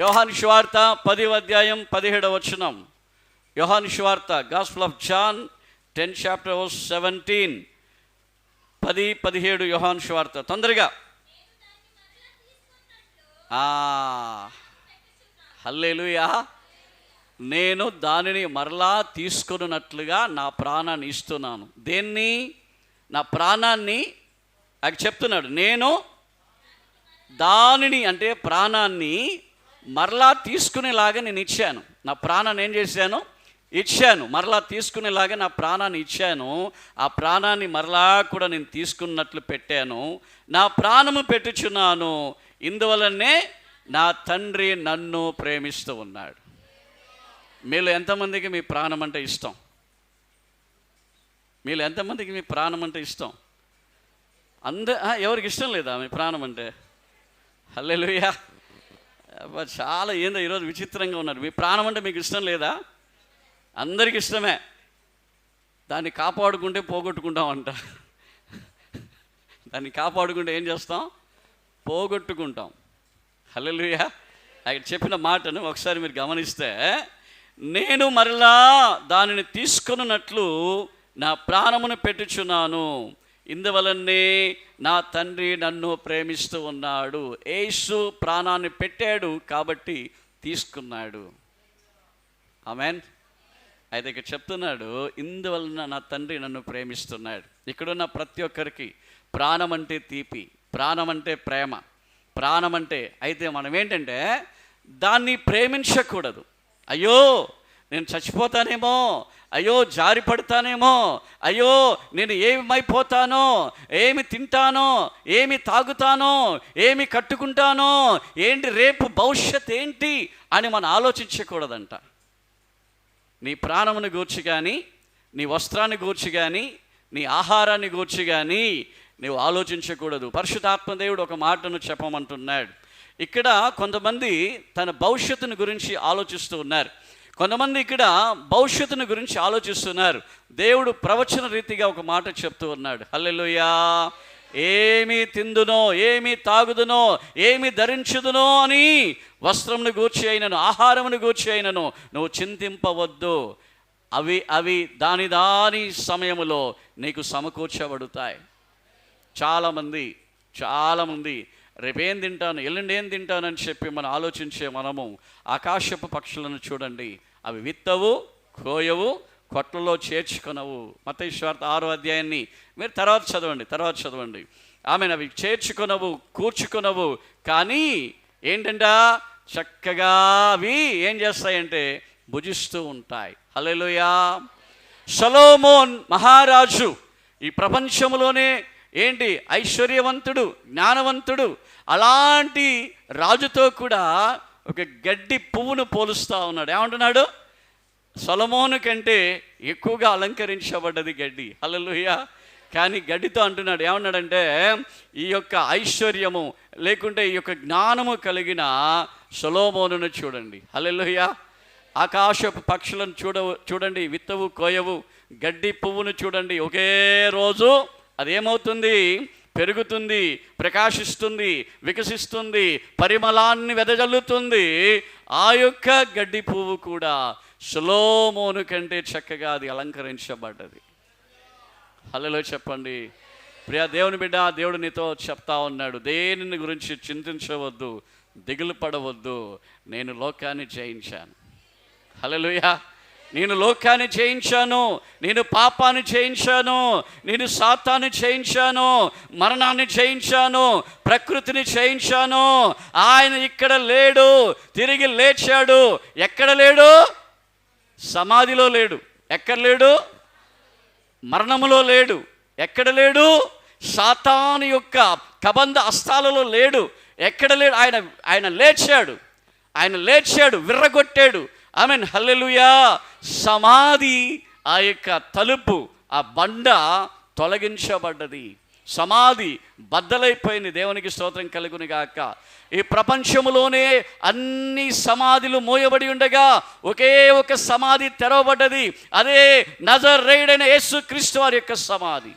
యోహాను శువార్త పది అధ్యాయం పదిహేడవ వచనం. యోహాను శువార్త gospel of John ten chapter seventeen పది పదిహేడు యోహాన్ శువార్త తొందరగా. హల్లేలుయా. నేను దానిని మరలా తీసుకున్నట్లుగా నా ప్రాణాన్ని ఇస్తున్నాను. దేన్ని? నా ప్రాణాన్ని? అది చెప్తున్నాడు. నేను దానిని అంటే ప్రాణాన్ని మరలా తీసుకునేలాగా నేను ఇచ్చాను. నా ప్రాణాన్ని ఏం చేశాను? ఇచ్చాను. మరలా తీసుకునేలాగా నా ప్రాణాన్ని ఇచ్చాను. ఆ ప్రాణాన్ని మరలా కూడా నేను తీసుకున్నట్లు పెట్టాను. నా ప్రాణము పెట్టుచున్నాను. ఇందువలనే నా తండ్రి నన్ను ప్రేమిస్తూ ఉన్నాడు. మీలో ఎంతమందికి మీ ప్రాణం అంటే ఇష్టం? మీలో ఎంతమందికి మీ ప్రాణం అంటే ఇష్టం? అంద ఎవరికి ఇష్టం లేదా మీ ప్రాణం అంటే? హల్లెలుయా. చాలా ఏందో ఈరోజు విచిత్రంగా ఉన్నారు. మీ ప్రాణం అంటే మీకు ఇష్టం లేదా? అందరికి ఇష్టమే. దాన్ని కాపాడుకుంటే పోగొట్టుకుంటాం అంట దాన్ని కాపాడుకుంటే ఏం చేస్తాం? పోగొట్టుకుంటాం. హల్లెలూయా. ఆయన చెప్పిన మాటను ఒకసారి మీరు గమనిస్తే నేను మరలా దానిని తీసుకున్నట్లు నా ప్రాణమును పెట్టుచున్నాను. ఇందువలనే నా తండ్రి నన్ను ప్రేమిస్తూ ఉన్నాడు. ఏసు ప్రాణాన్ని పెట్టాడు కాబట్టి తీసుకున్నాడు. ఆమెన్. అయితే ఇక్కడ చెప్తున్నాడు ఇందువలన నా తండ్రి నన్ను ప్రేమిస్తున్నాడు. ఇక్కడున్న ప్రతి ఒక్కరికి ప్రాణం అంటే తీపి ప్రాణం అంటే ప్రేమ ప్రాణం అంటే అయితే మనం ఏంటంటే దాన్ని ప్రేమించకూడదు. అయ్యో నేను చచ్చిపోతానేమో అయ్యో జారి పడతానేమో అయ్యో నేను ఏమైపోతానో ఏమి తింటానో ఏమి తాగుతానో ఏమి కట్టుకుంటానో ఏంటి రేపు భవిష్యత్ ఏంటి అని మనం ఆలోచించకూడదంట. నీ ప్రాణమును గూర్చి కానీ నీ వస్త్రాన్ని గూర్చి కానీ నీ ఆహారాన్ని గూర్చి కానీ నీవు ఆలోచించకూడదు. పరిశుధాత్మదేవుడు ఒక మాటను చెప్పమంటున్నాడు. ఇక్కడ కొంతమంది తన భవిష్యత్తును గురించి ఆలోచిస్తూ ఉన్నారు. కొంతమంది ఇక్కడ భవిష్యత్తును గురించి ఆలోచిస్తున్నారు. దేవుడు ప్రవచన రీతిగా ఒక మాట చెప్తూ ఉన్నాడు. హల్లెలుయా! ఏమి తిందునో ఏమి తాగుదునో ఏమి ధరించుదునో అని వస్త్రమును గూర్చి అయినను ఆహారమును గూర్చి అయినను నువ్వు చింతింపవద్దు. అవి అవి దాని దాని సమయములో నీకు సమకూర్చబడుతాయి. చాలామంది చాలామంది రేపేం తింటాను ఎల్లుండి ఏం తింటానని చెప్పి మనం ఆలోచించే మనము ఆకాశపు పక్షులను చూడండి. అవి విత్తవు కోయవు కొట్లలో చేర్చుకొనవు. మతేశ్వార్త ఆరో అధ్యాయాన్ని మీరు తర్వాత చదవండి తర్వాత చదవండి. ఆమెను అవి చేర్చుకొనవు కూర్చుకొనవు కానీ ఏంటంట? చక్కగా అవి ఏం చేస్తాయంటే భుజిస్తూ ఉంటాయి. హలోయా సలోమోన్ మహారాజు ఈ ప్రపంచంలోనే ఏంటి? ఐశ్వర్యవంతుడు జ్ఞానవంతుడు అలాంటి రాజుతో కూడా ఒక గడ్డి పువ్వును పోలుస్తూ ఉన్నాడు. ఏమంటున్నాడు? సొలమోను కంటే ఎక్కువగా అలంకరించబడ్డది గడ్డి. హలలుయ కానీ గడ్డితో అంటున్నాడు ఏమన్నాడంటే ఈ యొక్క ఐశ్వర్యము లేకుంటే ఈ యొక్క జ్ఞానము కలిగిన సొలోమోనును చూడండి. హలలుయ ఆకాశపు పక్షులను చూడ చూడండి విత్తవు కోయవు గడ్డి పువ్వును చూడండి. ఒకే రోజు అదేమవుతుంది? పెరుగుతుంది ప్రకాశిస్తుంది వికసిస్తుంది పరిమళాన్ని వెదజల్లుతుంది. ఆ యొక్క గడ్డి పువ్వు కూడా సులోమోను కంటే చక్కగా అది అలంకరించబడ్డది. హలలో చెప్పండి. ప్రియ దేవుని బిడ్డ దేవుడు నీతో చెప్తా ఉన్నాడు. దేనిని గురించి చింతించవద్దు దిగులు పడవద్దు. నేను లోకాన్ని జయించాను. హలోయా నేను లోకాన్ని జయించాను నేను పాపాన్ని జయించాను నేను సాతాన్ని జయించాను మరణాన్ని జయించాను ప్రకృతిని జయించాను. ఆయన ఇక్కడ లేడు తిరిగి లేచాడు. ఎక్కడ లేడు? సమాధిలో లేడు. ఎక్కడ లేడు? మరణములో లేడు. ఎక్కడ లేడు? సాతాను యొక్క కబంధ అస్తాలలో లేడు. ఎక్కడ లేడు? ఆయన ఆయన లేచాడు. ఆయన లేచాడు విర్రగొట్టాడు. ఐ మీన్ హల్లెలూయా. సమాధి ఆ యొక్క తలుపు ఆ బండ తొలగించబడ్డది. సమాధి బద్దలైపోయింది. దేవునికి స్తోత్రం కలుగుని గాక. ఈ ప్రపంచంలోనే అన్ని సమాధులు మోయబడి ఉండగా ఒకే ఒక సమాధి తెరవబడ్డది. అదే నజర్ రేడైన యేసు క్రీస్తు వారి యొక్క సమాధి.